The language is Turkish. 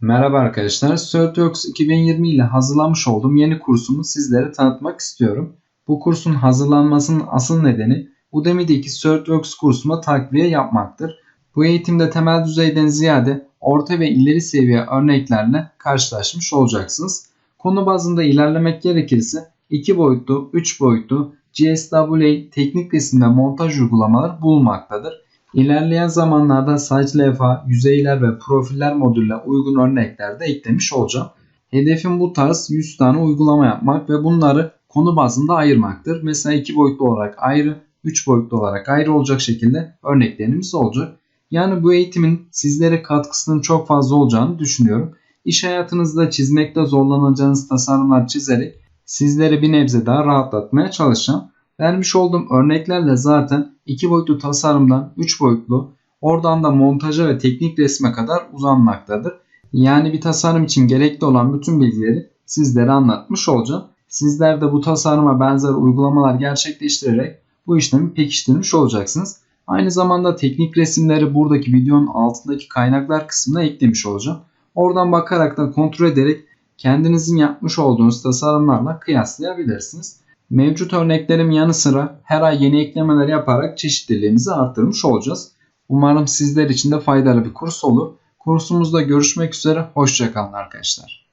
Merhaba arkadaşlar. SurtWorks 2020 ile hazırlamış olduğum yeni kursumu sizlere tanıtmak istiyorum. Bu kursun hazırlanmasının asıl nedeni Udemy'deki SurtWorks kursuma takviye yapmaktır. Bu eğitimde temel düzeyden ziyade orta ve ileri seviye örneklerle karşılaşmış olacaksınız. Konu bazında ilerlemek gerekirse 2 boyutlu, 3 boyutlu GSWA teknik resim ve montaj uygulamaları bulunmaktadır. İlerleyen zamanlarda saç levha, yüzeyler ve profiller modülle uygun örnekler de eklemiş olacağım. Hedefim bu tarz 100 tane uygulama yapmak ve bunları konu bazında ayırmaktır. Mesela 2 boyutlu olarak ayrı, 3 boyutlu olarak ayrı olacak şekilde örneklerimiz olacak. Yani bu eğitimin sizlere katkısının çok fazla olacağını düşünüyorum. İş hayatınızda çizmekte zorlanacağınız tasarımlar çizerek sizlere bir nebze daha rahatlatmaya çalışacağım. Vermiş olduğum örneklerle zaten 2 boyutlu tasarımdan 3 boyutlu oradan da montaja ve teknik resme kadar uzanmaktadır. Yani bir tasarım için gerekli olan bütün bilgileri sizlere anlatmış olacağım. Sizler de bu tasarıma benzer uygulamalar gerçekleştirerek bu işlemi pekiştirmiş olacaksınız. Aynı zamanda teknik resimleri buradaki videonun altındaki kaynaklar kısmına eklemiş olacağım. Oradan bakarak da kontrol ederek kendinizin yapmış olduğunuz tasarımlarla kıyaslayabilirsiniz. Mevcut örneklerim yanı sıra her ay yeni eklemeler yaparak çeşitliliğimizi arttırmış olacağız. Umarım sizler için de faydalı bir kurs olur. Kursumuzda görüşmek üzere. Hoşçakalın arkadaşlar.